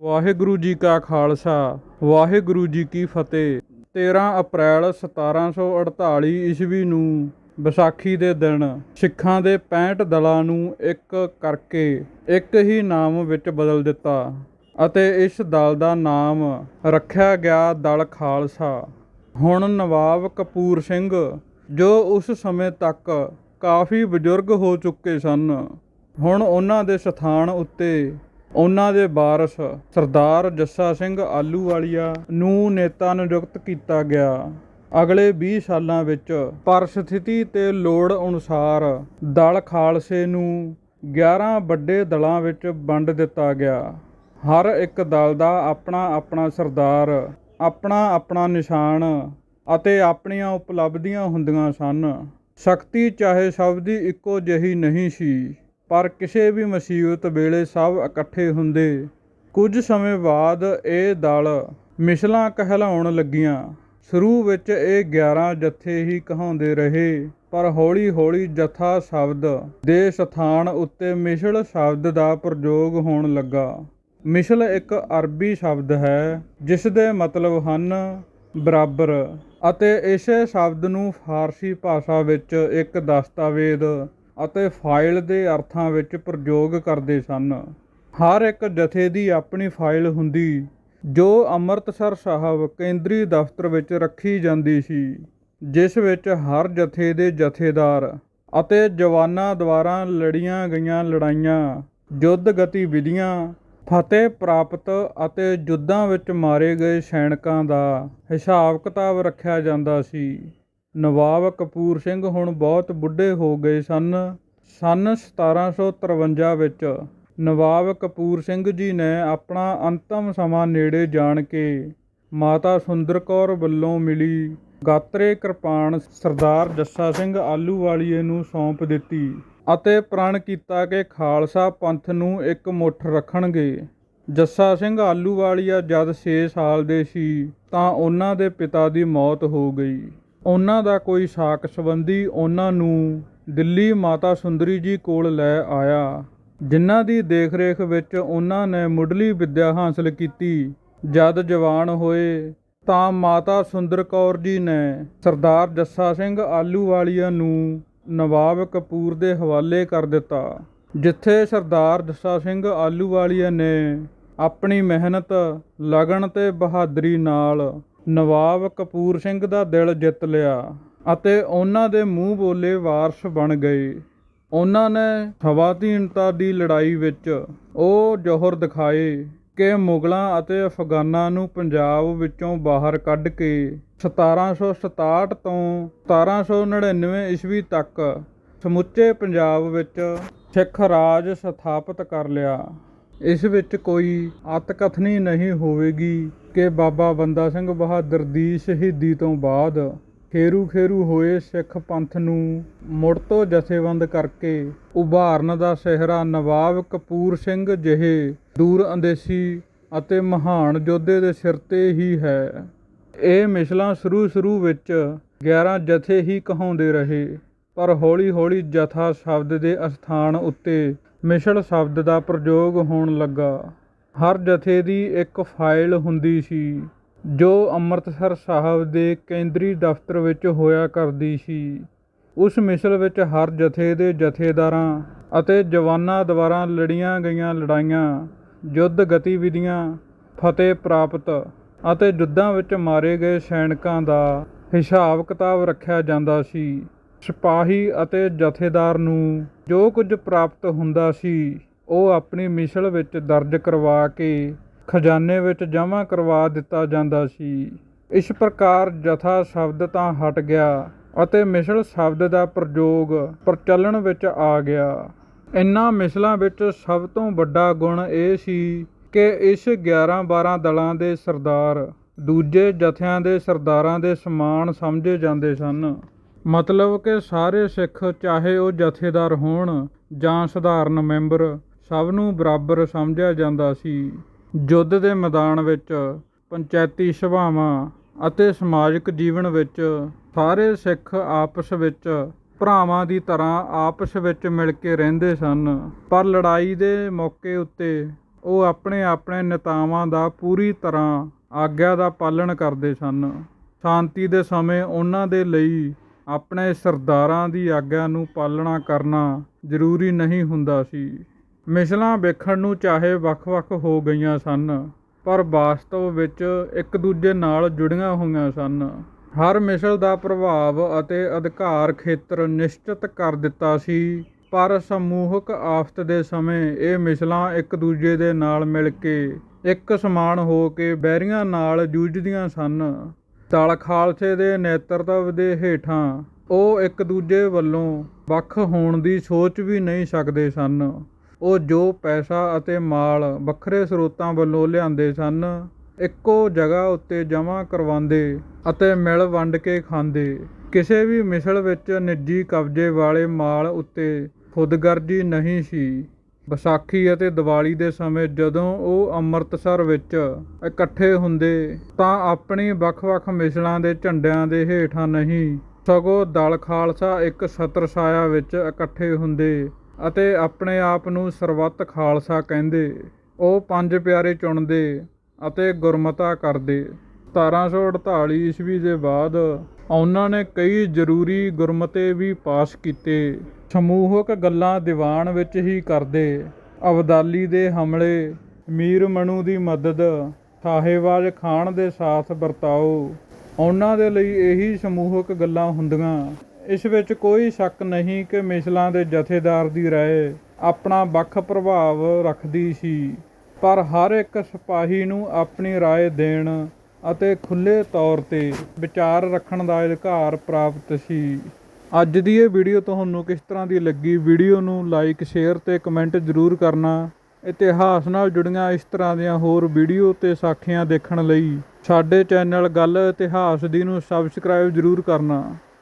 ਵਾਹਿਗੁਰੂ ਜੀ ਕਾ ਖਾਲਸਾ, ਵਾਹਿਗੁਰੂ ਜੀ ਕੀ ਫਤਿਹ। 13 ਅਪ੍ਰੈਲ 1748 ਈਸਵੀ ਨੂੰ ਵਿਸਾਖੀ ਦੇ ਦਿਨ ਸਿੱਖਾਂ ਦੇ 65 ਦਲਾਂ ਨੂੰ ਇੱਕ ਕਰਕੇ ਇੱਕ ਹੀ ਨਾਮ ਵਿੱਚ ਬਦਲ ਦਿੱਤਾ ਅਤੇ ਇਸ ਦਲ ਦਾ ਨਾਮ ਰੱਖਿਆ ਗਿਆ ਦਲ ਖਾਲਸਾ। ਹੁਣ ਨਵਾਬ ਕਪੂਰ ਸਿੰਘ, ਜੋ ਉਸ ਸਮੇਂ ਤੱਕ ਕਾਫੀ ਬਜ਼ੁਰਗ ਹੋ ਚੁੱਕੇ ਸਨ, ਹੁਣ ਉਹਨਾਂ ਦੇ ਸਥਾਨ ਉੱਤੇ ਉਹਨਾਂ ਦੇ ਵਾਰਸ ਸਰਦਾਰ ਜੱਸਾ ਸਿੰਘ ਆਲੂਵਾਲੀਆ ਨੂੰ ਨੇਤਾ ਨਿਯੁਕਤ ਕੀਤਾ ਗਿਆ। ਅਗਲੇ 20 ਸਾਲਾਂ ਵਿੱਚ ਪਰਿਸਥਿਤੀ ਤੇ ਲੋੜ ਅਨੁਸਾਰ ਦਲ ਖਾਲਸੇ ਨੂੰ 11 ਵੱਡੇ ਦਲਾਂ ਵਿੱਚ ਵੰਡ ਦਿੱਤਾ ਗਿਆ। ਹਰ ਇੱਕ ਦਲ ਦਾ ਆਪਣਾ ਆਪਣਾ ਸਰਦਾਰ ਆਪਣਾ ਆਪਣਾ ਨਿਸ਼ਾਨ ਅਤੇ ਆਪਣੀਆਂ ਉਪਲਬਧੀਆਂ ਹੁੰਦੀਆਂ ਸਨ। ਸ਼ਕਤੀ ਚਾਹੇ ਸਭ ਦੀ ਇੱਕੋ ਜਿਹੀ ਨਹੀਂ ਸੀ। ਪਰ ਕਿਸੇ ਵੀ ਮੁਸੀਬਤ ਵੇਲੇ ਸਭ ਇਕੱਠੇ ਹੁੰਦੇ। ਕੁਝ ਸਮੇਂ ਬਾਅਦ ਇਹ ਦਲ ਮਿਸਲਾਂ ਕਹਿਲਾਉਣ ਲੱਗੀਆਂ। ਸ਼ੁਰੂ ਵਿੱਚ ਇਹ 11 ਜੱਥੇ ਹੀ ਕਹਾਉਂਦੇ ਰਹੇ, ਪਰ ਹੌਲੀ-ਹੌਲੀ ਜਥਾ ਸ਼ਬਦ ਦੇ ਸਥਾਨ ਉੱਤੇ ਮਿਸਲ ਸ਼ਬਦ ਦਾ ਪ੍ਰਯੋਗ ਹੋਣ ਲੱਗਾ। ਮਿਸਲ ਇੱਕ ਅਰਬੀ ਸ਼ਬਦ ਹੈ ਜਿਸ ਦੇ ਮਤਲਬ ਹਨ ਬਰਾਬਰ ਅਤੇ ਇਸੇ ਸ਼ਬਦ ਨੂੰ ਫਾਰਸੀ ਭਾਸ਼ਾ ਵਿੱਚ ਇੱਕ ਦਸਤਾਵੇਜ਼ ਅਤੇ ਫਾਈਲ ਦੇ ਅਰਥਾਂ ਵਿੱਚ ਪ੍ਰਯੋਗ ਕਰਦੇ ਸਨ। ਹਰ ਇੱਕ ਜਥੇ ਦੀ ਆਪਣੀ ਫਾਈਲ ਹੁੰਦੀ, ਜੋ ਅੰਮ੍ਰਿਤਸਰ ਸਾਹਿਬ ਕੇਂਦਰੀ ਦਫ਼ਤਰ ਵਿੱਚ ਰੱਖੀ ਜਾਂਦੀ ਸੀ, ਜਿਸ ਵਿੱਚ ਹਰ ਜਥੇ ਦੇ ਜਥੇਦਾਰ ਅਤੇ ਜਵਾਨਾਂ ਦੁਆਰਾ ਲੜੀਆਂ ਗਈਆਂ ਲੜਾਈਆਂ, ਯੁੱਧ ਗਤੀਵਿਧੀਆਂ, ਫਤਿਹ ਪ੍ਰਾਪਤ ਅਤੇ ਯੁੱਧਾਂ ਵਿੱਚ ਮਾਰੇ ਗਏ ਸੈਨਿਕਾਂ ਦਾ ਹਿਸਾਬ ਕਿਤਾਬ ਰੱਖਿਆ ਜਾਂਦਾ ਸੀ। ਨਵਾਬ ਕਪੂਰ ਸਿੰਘ ਹੁਣ ਬਹੁਤ ਬੁੱਢੇ ਹੋ ਗਏ ਸਨ। ਸਨ 1753 ਵਿੱਚ ਨਵਾਬ ਕਪੂਰ ਸਿੰਘ ਜੀ ਨੇ ਆਪਣਾ ਅੰਤਮ ਸਮਾਂ ਨੇੜੇ ਜਾਣ ਕੇ ਮਾਤਾ ਸੁੰਦਰ ਕੌਰ ਵੱਲੋਂ ਮਿਲੀ ਗਾਤਰੇ ਕਿਰਪਾਨ ਸਰਦਾਰ ਜੱਸਾ ਸਿੰਘ ਆਲੂਵਾਲੀਏ ਨੂੰ ਸੌਂਪ ਦਿੱਤੀ ਅਤੇ ਪ੍ਰਣ ਕੀਤਾ ਕਿ ਖਾਲਸਾ ਪੰਥ ਨੂੰ ਇੱਕ ਮੁੱਠ ਰੱਖਣਗੇ। ਜੱਸਾ ਸਿੰਘ ਆਲੂਵਾਲੀਆ ਜਦ 6 ਸਾਲ ਦੇ ਸੀ ਤਾਂ ਉਹਨਾਂ ਦੇ ਪਿਤਾ ਦੀ ਮੌਤ ਹੋ ਗਈ। ਉਹਨਾਂ ਦਾ ਕੋਈ ਸਾਕ ਸੰਬੰਧੀ ਉਹਨਾਂ ਨੂੰ ਦਿੱਲੀ ਮਾਤਾ ਸੁੰਦਰੀ ਜੀ ਕੋਲ ਲੈ ਆਇਆ। ਜਿਨ੍ਹਾਂ ਦੀ ਦੇਖਰੇਖ ਵਿੱਚ ਉਹਨਾਂ ਨੇ ਮੁੱਢਲੀ ਵਿੱਦਿਆ ਹਾਸਲ ਕੀਤੀ। ਜਦ ਜਵਾਨ ਹੋਏ ਤਾਂ ਮਾਤਾ ਸੁੰਦਰ ਕੌਰ ਜੀ ਨੇ ਸਰਦਾਰ ਜੱਸਾ ਸਿੰਘ ਆਲੂਵਾਲੀਆ ਨੂੰ ਨਵਾਬ ਕਪੂਰ ਦੇ ਹਵਾਲੇ ਕਰ ਦਿੱਤਾ, ਜਿੱਥੇ ਸਰਦਾਰ ਜੱਸਾ ਸਿੰਘ ਆਲੂਵਾਲੀਆ ਨੇ ਆਪਣੀ ਮਿਹਨਤ, ਲਗਨ ਤੇ ਬਹਾਦਰੀ ਨਾਲ ਨਵਾਬ ਕਪੂਰ ਸਿੰਘ ਦਾ ਦਿਲ ਜਿੱਤ ਲਿਆ ਅਤੇ ਉਹਨਾਂ ਦੇ ਮੂੰਹ ਬੋਲੇ ਵਾਰਸ ਬਣ ਗਏ ਉਹਨਾਂ ਨੇ ਸਵਾਧੀਨਤਾ ਦੀ ਲੜਾਈ ਵਿੱਚ ਉਹ ਜੋਹਰ ਦਿਖਾਏ ਕਿ ਮੁਗਲਾਂ ਅਤੇ ਅਫਗਾਨਾਂ ਨੂੰ ਪੰਜਾਬ ਵਿੱਚੋਂ ਬਾਹਰ ਕੱਢ ਕੇ 1767 ਤੋਂ 1799 ਈਸਵੀ ਤੱਕ ਸਮੁੱਚੇ ਪੰਜਾਬ ਵਿੱਚ ਸਿੱਖ ਰਾਜ ਸਥਾਪਿਤ ਕਰ ਲਿਆ। ਇਸ ਵਿੱਚ ਕੋਈ ਅਤਕਥਨੀ ਨਹੀਂ ਹੋਵੇਗੀ। ਕਿ ਬਾਬਾ ਬੰਦਾ ਸਿੰਘ ਬਹਾਦਰ ਦੀ ਸ਼ਹੀਦੀ ਤੋਂ ਬਾਅਦ ਖੇਰੂ ਖੇਰੂ ਹੋਏ ਸਿੱਖ ਪੰਥ ਨੂੰ ਮੁੜ ਤੋਂ ਜਥੇਬੰਦ ਕਰਕੇ ਉਭਾਰਨ ਦਾ ਸਿਹਰਾ ਨਵਾਬ ਕਪੂਰ ਸਿੰਘ ਜਿਹੇ ਦੂਰ ਅੰਦੇਸੀ ਅਤੇ ਮਹਾਨ ਯੋਧੇ ਦੇ ਸਿਰ ਤੇ ਹੀ ਹੈ। ਇਹ ਮਿਸਲਾਂ ਸ਼ੁਰੂ ਸ਼ੁਰੂ ਵਿੱਚ 11 ਜਥੇ ਹੀ ਕਹਾਉਂਦੇ ਰਹੇ, ਪਰ ਹੌਲੀ ਹੌਲੀ ਜਥਾ ਸ਼ਬਦ ਦੇ ਅਸਥਾਨ ਉੱਤੇ ਮਿਸਲ ਸ਼ਬਦ ਦਾ ਪ੍ਰਯੋਗ ਹੋਣ ਲੱਗਾ। ਹਰ ਜਥੇ ਦੀ ਇੱਕ ਫਾਈਲ ਹੁੰਦੀ ਸੀ, ਜੋ ਅੰਮ੍ਰਿਤਸਰ ਸਾਹਿਬ ਦੇ ਕੇਂਦਰੀ ਦਫ਼ਤਰ ਵਿੱਚ ਹੋਇਆ ਕਰਦੀ ਸੀ। ਉਸ ਮਿਸਲ ਵਿੱਚ ਹਰ ਜਥੇ ਦੇ ਜਥੇਦਾਰਾਂ ਅਤੇ ਜਵਾਨਾਂ ਦੁਆਰਾ ਲੜੀਆਂ ਗਈਆਂ ਲੜਾਈਆਂ, ਯੁੱਧ ਗਤੀਵਿਧੀਆਂ, ਫਤਿਹ ਪ੍ਰਾਪਤ ਅਤੇ ਯੁੱਧਾਂ ਵਿੱਚ ਮਾਰੇ ਗਏ ਸੈਨਿਕਾਂ ਦਾ ਹਿਸਾਬ ਕਿਤਾਬ ਰੱਖਿਆ ਜਾਂਦਾ ਸੀ। ਸਿਪਾਹੀ ਅਤੇ ਜਥੇਦਾਰ ਨੂੰ ਜੋ ਕੁਝ ਪ੍ਰਾਪਤ ਹੁੰਦਾ ਸੀ ਉਹ ਆਪਣੀ ਮਿਸਲ ਵਿੱਚ ਦਰਜ ਕਰਵਾ ਕੇ ਖਜ਼ਾਨੇ ਵਿੱਚ ਜਮ੍ਹਾਂ ਕਰਵਾ ਦਿੱਤਾ ਜਾਂਦਾ ਸੀ। ਇਸ ਪ੍ਰਕਾਰ ਜਥਾ ਸ਼ਬਦ ਤਾਂ ਹਟ ਗਿਆ ਅਤੇ ਮਿਸਲ ਸ਼ਬਦ ਦਾ ਪ੍ਰਯੋਗ ਪ੍ਰਚਲਨ ਵਿੱਚ ਆ ਗਿਆ। ਇਨ੍ਹਾਂ ਮਿਸਲਾਂ ਵਿੱਚ ਸਭ ਤੋਂ ਵੱਡਾ ਗੁਣ ਇਹ ਸੀ ਕਿ ਇਸ 11-12 ਦਲਾਂ ਦੇ ਸਰਦਾਰ ਦੂਜੇ ਜਥਿਆਂ ਦੇ ਸਰਦਾਰਾਂ ਦੇ ਸਮਾਨ ਸਮਝੇ ਜਾਂਦੇ ਸਨ। ਮਤਲਬ ਕਿ ਸਾਰੇ ਸਿੱਖ ਚਾਹੇ ਉਹ ਜਥੇਦਾਰ ਹੋਣ ਜਾਂ ਸਧਾਰਨ ਮੈਂਬਰ ਸਭ ਨੂੰ ਬਰਾਬਰ ਸਮਝਿਆ ਜਾਂਦਾ ਸੀ। ਯੁੱਧ ਦੇ ਮੈਦਾਨ ਵਿੱਚ ਪੰਚਾਇਤੀ ਸਭਾਵਾਂ ਅਤੇ ਸਮਾਜਿਕ ਜੀਵਨ ਵਿੱਚ ਸਾਰੇ ਸਿੱਖ ਆਪਸ ਵਿੱਚ ਭਰਾਵਾਂ ਦੀ ਤਰ੍ਹਾਂ ਆਪਸ ਵਿੱਚ ਮਿਲ ਕੇ ਰਹਿੰਦੇ ਸਨ। ਪਰ ਲੜਾਈ ਦੇ ਮੌਕੇ ਉੱਤੇ ਉਹ ਆਪਣੇ ਆਪਣੇ ਨੇਤਾਵਾਂ ਦਾ ਪੂਰੀ ਤਰ੍ਹਾਂ ਆਗਿਆ ਦਾ ਪਾਲਣ ਕਰਦੇ ਸਨ। ਸ਼ਾਂਤੀ ਦੇ ਸਮੇਂ ਉਹਨਾਂ ਦੇ ਲਈ ਆਪਣੇ ਸਰਦਾਰਾਂ ਦੀ ਆਗਿਆ ਨੂੰ ਪਾਲਣਾ ਕਰਨਾ ਜ਼ਰੂਰੀ ਨਹੀਂ ਹੁੰਦਾ ਸੀ। ਮਿਸਲਾਂ ਵੇਖਣ ਨੂੰ ਚਾਹੇ ਵੱਖ-ਵੱਖ ਹੋ ਗਈਆਂ ਸਨ, ਪਰ ਵਾਸਤਵ ਵਿੱਚ ਇੱਕ ਦੂਜੇ ਨਾਲ ਜੁੜੀਆਂ ਹੋਈਆਂ ਸਨ। ਹਰ ਮਿਸਲ ਦਾ ਪ੍ਰਭਾਵ ਅਤੇ ਅਧਿਕਾਰ ਖੇਤਰ ਨਿਸ਼ਚਿਤ ਕਰ ਦਿੱਤਾ ਸੀ, ਪਰ ਸਮੂਹਕ ਆਫਤ ਦੇ ਸਮੇਂ ਇਹ ਮਿਸਲਾਂ ਇੱਕ ਦੂਜੇ ਦੇ ਨਾਲ ਮਿਲ ਕੇ ਇੱਕ ਸਮਾਨ ਹੋ ਕੇ ਬੈਰੀਆਂ ਨਾਲ ਜੂਝਦੀਆਂ ਸਨ। ਦਲ ਖਾਲਸੇ ਦੇ ਨੇਤਰਤਵ ਦੇ ਹੇਠਾਂ ਉਹ ਇੱਕ ਦੂਜੇ ਵੱਲੋਂ ਵੱਖ ਹੋਣ ਦੀ ਸੋਚ ਵੀ ਨਹੀਂ ਸਕਦੇ ਸਨ। ਉਹ ਜੋ ਪੈਸਾ ਅਤੇ ਮਾਲ ਵੱਖਰੇ ਸਰੋਤਾਂ ਵੱਲੋਂ ਲਿਆਂਦੇ ਸਨ, ਇੱਕੋ ਜਗ੍ਹਾ ਉੱਤੇ ਜਮ੍ਹਾਂ ਕਰਵਾਉਂਦੇ ਅਤੇ ਮਿਲ ਵੰਡ ਕੇ ਖਾਂਦੇ। ਕਿਸੇ ਵੀ ਮਿਸਲ ਵਿੱਚ ਨਿੱਜੀ ਕਬਜ਼ੇ ਵਾਲੇ ਮਾਲ ਉੱਤੇ ਖੁਦਗਰਜੀ ਨਹੀਂ ਸੀ। ਵਿਸਾਖੀ ਅਤੇ ਦੀਵਾਲੀ ਦੇ ਸਮੇਂ ਜਦੋਂ ਉਹ ਅੰਮ੍ਰਿਤਸਰ ਵਿੱਚ ਇਕੱਠੇ ਹੁੰਦੇ, ਤਾਂ ਆਪਣੀ ਵੱਖ-ਵੱਖ ਮਿਸਲਾਂ ਦੇ ਝੰਡਿਆਂ ਦੇ ਹੇਠਾਂ ਨਹੀਂ, ਸਗੋਂ ਦਲ ਖਾਲਸਾ ਇੱਕ ਛਤਰ ਛਾਇਆ ਵਿੱਚ ਇਕੱਠੇ ਹੁੰਦੇ। ਅਤੇ ਆਪਣੇ ਆਪ ਨੂੰ ਸਰਬੱਤ ਖਾਲਸਾ ਕਹਿੰਦੇ, ਉਹ ਪੰਜ ਪਿਆਰੇ ਚੁਣਦੇ ਅਤੇ ਗੁਰਮਤਾ ਕਰਦੇ। 1748 ਈਸਵੀ ਦੇ ਬਾਅਦ ਉਹਨਾਂ ਨੇ ਕਈ ਜ਼ਰੂਰੀ ਗੁਰਮਤੇ ਵੀ ਪਾਸ ਕੀਤੇ। ਸਮੂਹਕ ਗੱਲਾਂ ਦੀਵਾਨ ਵਿੱਚ ਹੀ ਕਰਦੇ। ਅਬਦਾਲੀ ਦੇ ਹਮਲੇ, ਮੀਰ ਮਨੂ ਦੀ ਮਦਦ ਸਾਹੇਬਾਜ਼ ਖਾਨ ਦੇ ਸਾਥ ਵਰਤਾਓ। ਉਹਨਾਂ ਦੇ ਲਈ ਇਹੀ ਸਮੂਹਕ ਗੱਲਾਂ ਹੁੰਦੀਆਂ। ਇਸ ਵਿੱਚ ਕੋਈ ਸ਼ੱਕ ਨਹੀਂ ਕਿ ਮਿਸਲਾਂ ਦੇ ਜਥੇਦਾਰ ਦੀ ਰਾਏ ਆਪਣਾ ਵੱਖ ਪ੍ਰਭਾਵ ਰੱਖਦੀ ਸੀ, ਪਰ ਹਰ ਇੱਕ ਸਿਪਾਹੀ ਨੂੰ ਆਪਣੀ ਰਾਏ ਦੇਣ ਅਤੇ ਖੁੱਲ੍ਹੇ ਤੌਰ ਤੇ ਵਿਚਾਰ ਰੱਖਣ ਦਾ ਅਧਿਕਾਰ ਪ੍ਰਾਪਤ ਸੀ। ਅੱਜ ਦੀ ਇਹ ਵੀਡੀਓ ਤੁਹਾਨੂੰ ਕਿਸ ਤਰ੍ਹਾਂ ਦੀ ਲੱਗੀ, ਵੀਡੀਓ ਨੂੰ ਲਾਈਕ ਸ਼ੇਅਰ ਤੇ ਕਮੈਂਟ ਜ਼ਰੂਰ ਕਰਨਾ। ਇਤਿਹਾਸ ਨਾਲ ਜੁੜੀਆਂ ਇਸ ਤਰ੍ਹਾਂ ਦੀਆਂ ਹੋਰ ਵੀਡੀਓ ਤੇ ਸਾਖੀਆਂ ਦੇਖਣ ਲਈ ਸਾਡੇ ਚੈਨਲ ਗੱਲ ਇਤਿਹਾਸ ਦੀ ਨੂੰ ਸਬਸਕ੍ਰਾਈਬ ਜ਼ਰੂਰ ਕਰਨਾ।